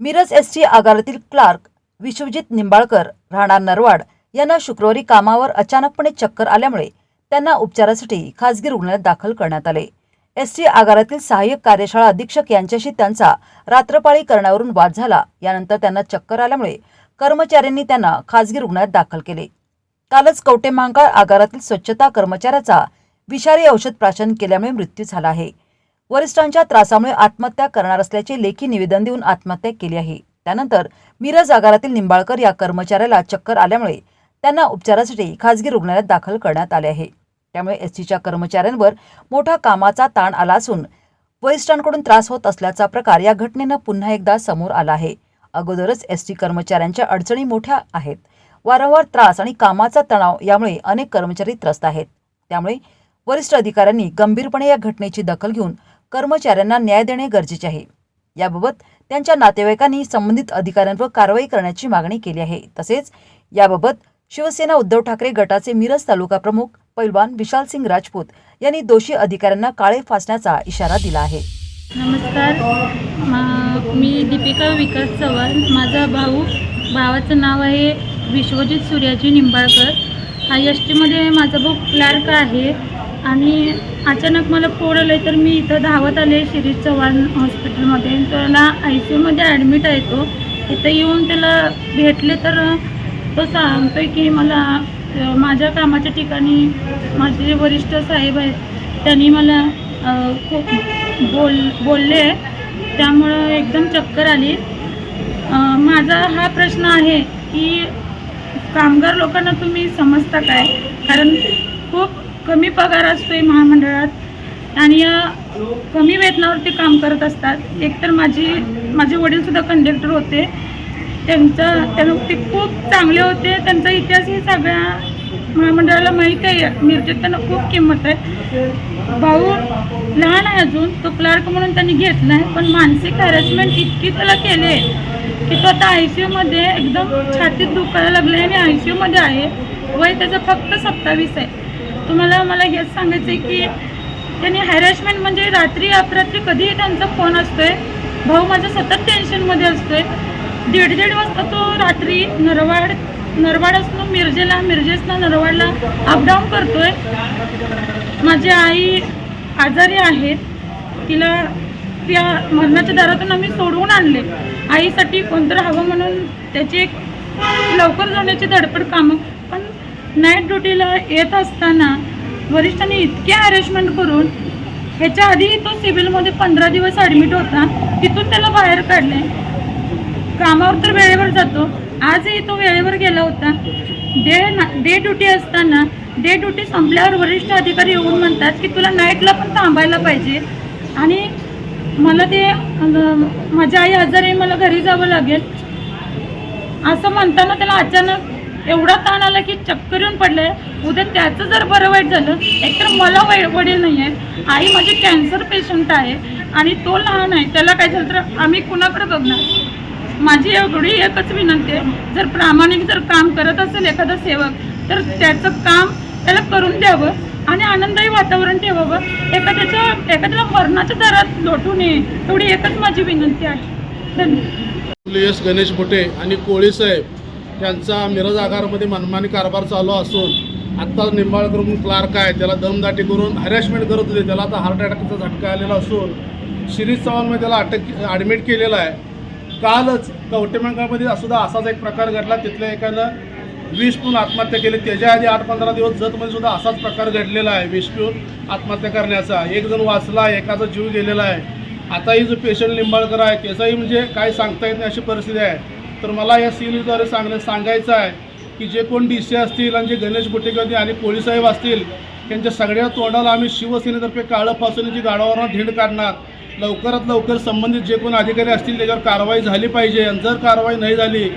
Miraj S T आगारातील clerk Vishwajit Nimbalkar राहणार नरवाड यांना शुक्रवारी कामावर अचानकपणे चक्कर आल्यामुळे त्यांना उपचारासाठी खासगी रुग्णालयात दाखल करण्यात आले. एस टी आगारातील सहाय्यक कार्यशाळा अधीक्षक यांच्याशी त्यांचा रात्रपाळी करण्यावरून वाद झाला. यानंतर त्यांना चक्कर आल्यामुळे कर्मचाऱ्यांनी त्यांना खासगी रुग्णालयात दाखल केले. कालच कवटे महांकाळ आगारातील स्वच्छता कर्मचाऱ्याचा विषारी औषध प्राशन केल्यामुळे मृत्यू झाला आहे. वरिष्ठांच्या त्रासामुळे आत्महत्या करणार असल्याचे लेखी निवेदन देऊन आत्महत्या केली आहे. त्यानंतर मिरज आगारातील निंबाळकर या कर्मचाऱ्याला चक्कर आल्यामुळे त्यांना उपचारासाठी खासगी रुग्णालयात दाखल करण्यात आले आहे. त्यामुळे एसटीच्या कर्मचाऱ्यांवर मोठा कामाचा ताण आला असून वरिष्ठांकडून त्रास होत असल्याचा प्रकार या घटनेनं पुन्हा एकदा समोर आला आहे. अगोदरच एसटी कर्मचाऱ्यांच्या अडचणी मोठ्या आहेत. वारंवार त्रास आणि कामाचा तणाव यामुळे अनेक कर्मचारी त्रस्त आहेत. त्यामुळे वरिष्ठ अधिकाऱ्यांनी गंभीरपणे या घटनेची दखल घेऊन कर्मचाऱ्यांना न्याय देणे गरजेचे आहे. याबाबत त्यांच्या नातेवाईकांनी संबंधित अधिकाऱ्यांवर कारवाई करण्याची मागणी केली आहे. तसेच याबाबत शिवसेना उद्धव ठाकरे गटाचे मिरज तालुका प्रमुख पैलवान विशाल सिंग राजपूत यांनी दोषी अधिकाऱ्यांना काळे फासण्याचा इशारा दिला आहे. नमस्कार. मी दीपिका विकास चव्हाण. माझा भाऊ भावाचं नाव आहे विश्वजित सूर्याजी निंबाळकर. हा एस टीमध्ये माझा भाऊ क्लार्क आहे. आणि अचानक मला फोड आलं तर मी इथं धावत आले शिरीष चव्हाण हॉस्पिटलमध्ये. त्याला आय सी यूमध्ये ॲडमिट आहे तो. इथं येऊन त्याला भेटले तर तो सांगतो आहे की मला माझ्या कामाच्या ठिकाणी माझे जे वरिष्ठ साहेब आहेत त्यांनी मला खूप बोल बोलले. त्यामुळं एकदम चक्कर आली. माझा हा प्रश्न आहे की कामगार लोकांना तुम्ही समजता काय? कारण कमी पगार असतोय महामंडळात. आणि या कमी वेतनावरती काम करत असतात. एकतर माझी माझे वडीलसुद्धा कंडक्टर होते. त्यांचा त्यांना ते खूप चांगले होते. त्यांचा इतिहासही सगळ्या महामंडळाला माहीत आहे. मिरजेत त्यांना खूप किंमत आहे. भाऊ लहान आहे अजून. तो क्लार्क म्हणून त्यांनी घेतला आहे. पण मानसिक हॅरेसमेंट इतकी त्याला केले की तो आता आय सी यूमध्ये एकदम छातीत दुखायला लागले आणि आय सी यूमध्ये आहे. वय त्याचं फक्त सत्तावीस आहे. तुम्हाला मला हेच सांगायचं आहे की त्यांनी हॅरेसमेंट म्हणजे रात्री अपरात्री कधीही त्यांचा फोन असतोय. भाऊ माझा सतत टेन्शनमध्ये असतोय. दीड दीड वाजता तो रात्री नरवाड नरवाडासनं मिरजेला मिरजेसनं नरवाडला अपडाऊन करतोय. माझी आई आजारी आहेत तिला त्या मरणाच्या दारातून आम्ही सोडवून आणले. आईसाठी कोणतरी हवं म्हणून त्याची एक लवकर जाण्याची धडपड कामं नाईट ड्युटीला येत असताना वरिष्ठांनी इतके हॅरेसमेंट करून ह्याच्या आधी तो सिव्हिलमध्ये पंधरा दिवस ॲडमिट होता तिथून त्याला बाहेर काढले. कामावर तर वेळेवर जातो. आजही तो वेळेवर गेला होता. डे ना डे ड्युटी असताना डे ड्युटी संपल्यावर वरिष्ठ अधिकारी येऊन म्हणतात की तुला नाईटला पण थांबायला पाहिजे. आणि मला ते माझ्या आई आजारी मला घरी जावं लागेल. असं म्हणताना त्याला अचानक एवढा ताण आला की चक्कर येऊन पडले उद्या त्याचं जर बरं वाईट झालं एकतर मला वै वडील नाही आहे आई माझी कॅन्सर पेशंट आहे आणि तो लहान आहे त्याला काय झालं तर आम्ही कुणाकडे बघणार? माझी एवढी एकच विनंती आहे जर प्रामाणिक जर काम करत असेल एखादा सेवक तर त्याचं काम त्याला करून द्यावं आणि आनंददायी वातावरण ठेवावं. एखाद्याच्या एखाद्याला मरणाच्या दरात लोटू नये एवढी एकच माझी विनंती आहे. धन्यवाद. एस गणेश भोटे आणि कोळी साहेब. यांचा मिरज आगारमध्ये मनमानी कारभार चालू असून आत्ता निंबाळकर म्हणून क्लार्क आहे. त्याला दमदाटी करून हॅरॅसमेंट करत होते. त्याला आता हार्ट अटॅकचा झटका आलेला असून शिरीष चव्हाणमध्ये त्याला अटक ॲडमिट केलेला आहे. कालच कवटेमंगामध्ये सुद्धा असाच एक प्रकार घडला. तिथल्या एकानं विष पिऊन आत्महत्या केली. त्याच्या आधी आठ पंधरा दिवस जतमध्ये सुद्धा असाच प्रकार घडलेला आहे. विष पिऊन आत्महत्या करण्याचा. एक जण वाचला एकाचा जीव गेलेला आहे. आताही जो पेशंट लिंबाळकर आहे त्याचाही म्हणजे काय सांगता येत नाही अशी परिस्थिती आहे. तर मला या सिरीजद्वारे सांगण्या सांगायचं आहे की जे कोण डी सी असतील आणि जे गणेश बुटेकर आणि पोलीसाहेब असतील त्यांच्या सगळ्या तोंडाला आम्ही शिवसेनेतर्फे काळं फासण्याची गाडावरनं धिंड काढणार लवकरात लवकर संबंधित जे कोण अधिकारी असतील त्याच्यावर कारवाई झाली पाहिजे. आणि जर कारवाई नाही झाली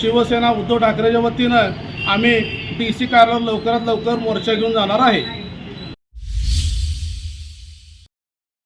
शिवसेना उद्धव ठाकरेच्या वतीनं आम्ही डी सी कार्यालयावर लवकरात लवकर मोर्चा घेऊन जाणार आहे.